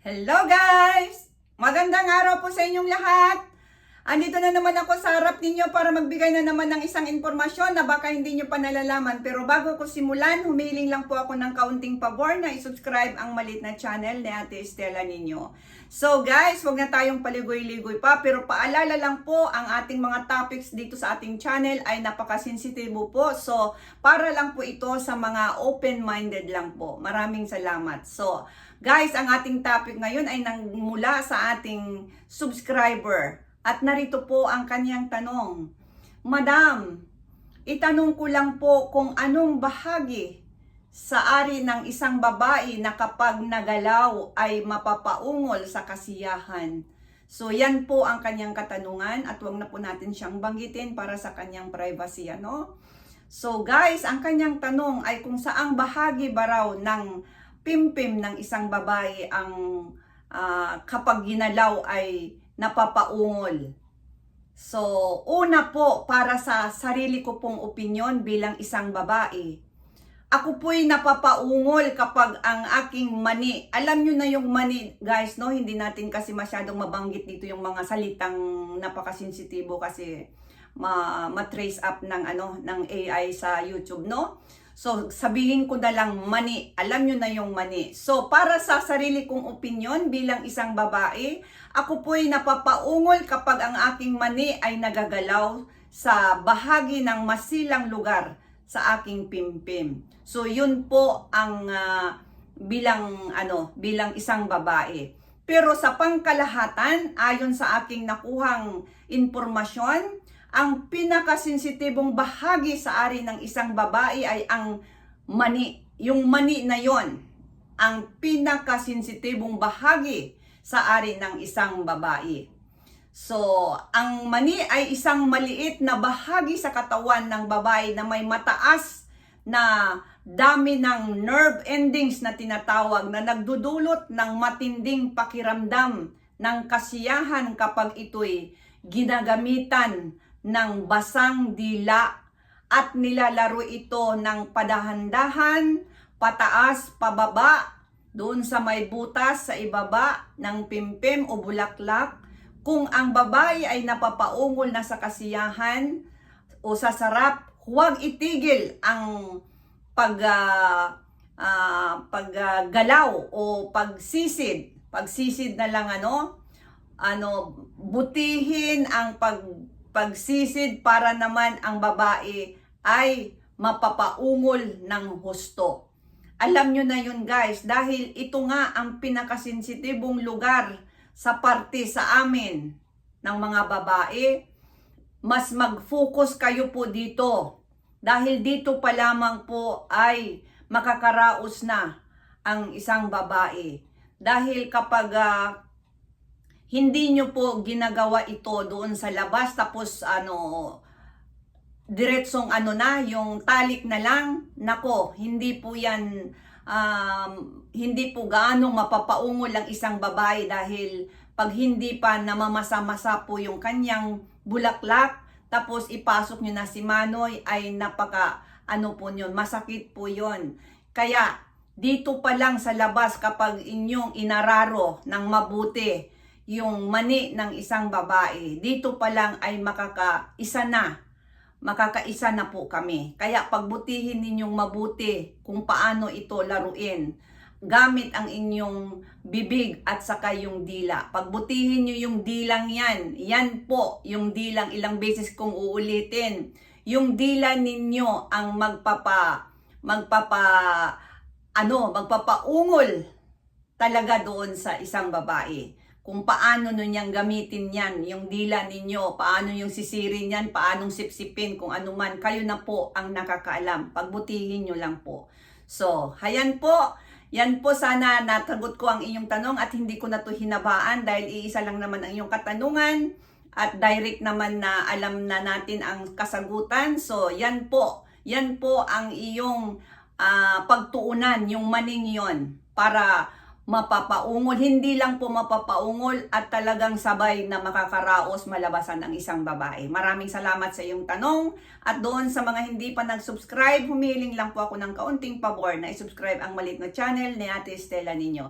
Hello guys! Magandang araw po sa inyong lahat! Andito na naman ako sa harap ninyo para magbigay na naman ng isang informasyon na baka hindi nyo pa nalalaman. Pero bago ko simulan, humiling lang po ako ng kaunting pabor na isubscribe ang malit na channel ni Ate Estela ninyo. So guys, huwag na tayong paligoy-ligoy pa. Pero paalala lang po, ang ating mga topics dito sa ating channel ay napakasensitibo po. So, para lang po ito sa mga open-minded lang po. Maraming salamat. So, Guys, ang ating topic ngayon ay nang mula sa ating subscriber. At narito po ang kanyang tanong. Madam, itanong ko lang po kung anong bahagi sa ari ng isang babae na kapag nagalaw ay mapapaungol sa kasiyahan. So yan po ang kanyang katanungan at wag na po natin siyang banggitin para sa kanyang privacy, ano? So guys, ang kanyang tanong ay kung saang bahagi ba raw ng pimpim ng isang babae ang ah, kapag ginalaw ay napapaungol. So, una po para sa sarili ko pong opinyon bilang isang babae. Ako po'y napapaungol kapag ang aking mani, alam nyo na yung mani guys, no? Hindi natin kasi masyadong mabanggit dito yung mga salitang napakasensitibo kasi ma matrace up ng ano ng AI sa YouTube, no? So, sabihin ko na lang mani. Alam nyo na yung mani. So, para sa sarili kong opinion bilang isang babae, ako po'y napapaungol kapag ang aking mani ay nagagalaw sa bahagi ng masilang lugar sa aking pimpim. So, yun po ang ah, bilang ano, bilang isang babae. Pero sa pangkalahatan, ayon sa aking nakuhang impormasyon, ang pinakasensitibong bahagi sa ari ng isang babae ay ang mani. Yung mani na yon ang pinakasensitibong bahagi sa ari ng isang babae. So, ang mani ay isang maliit na bahagi sa katawan ng babae na may mataas na dami ng nerve endings na tinatawag na nagdudulot ng matinding pakiramdam ng kasiyahan kapag ito'y ginagamitan ng basang dila at nilalaro ito ng padahan-dahan, pataas, pababa, doon sa may butas sa ibaba ng pimpim o bulaklak. Kung ang babae ay napapaungol na sa kasiyahan o sa sarap, huwag itigil ang pag ah, ah, paggalaw o pagsisid. Pagsisid na lang ano, ano, butihin ang pag pagsisid para naman ang babae ay mapapaungol ng husto. Alam nyo na yun guys, dahil ito nga ang pinakasensitibong lugar sa parte sa amin ng mga babae, mas mag-focus kayo po dito. Dahil dito pa lamang po ay makakaraos na ang isang babae. Dahil kapag ah, hindi nyo po ginagawa ito doon sa labas tapos ano diretsong ano na yung talik na lang. Nako hindi po yan um, hindi po gaano mapapaungol ang isang babae dahil pag hindi pa namamasa-masa po yung kanyang bulaklak tapos ipasok nyo na si Manoy ay napaka ano po yun masakit po yun. Kaya dito pa lang sa labas kapag inyong inararo ng mabuti yung mani ng isang babae, dito pa lang ay makakaisa na. Makakaisa na po kami. Kaya pagbutihin ninyong mabuti kung paano ito laruin. Gamit ang inyong bibig at saka yung dila. Pagbutihin nyo yung dilang yan. Yan po yung dilang ilang beses kong uulitin. Yung dila ninyo ang magpapa magpapa ano, magpapaungol talaga doon sa isang babae kung paano nun niyang gamitin yan, yung dila ninyo, paano yung sisirin yan, paanong sipsipin, kung ano man, kayo na po ang nakakaalam. Pagbutihin nyo lang po. So, hayan po. Yan po sana natagot ko ang inyong tanong at hindi ko na to hinabaan dahil iisa lang naman ang inyong katanungan at direct naman na alam na natin ang kasagutan. So, yan po. Yan po ang iyong ah, pagtuunan, yung maning yon para mapapaungol, hindi lang po mapapaungol at talagang sabay na makakaraos malabasan ang isang babae. Maraming salamat sa iyong tanong at doon sa mga hindi pa nag-subscribe, humiling lang po ako ng kaunting pabor na i-subscribe ang malit na channel ni Ate Estela ninyo.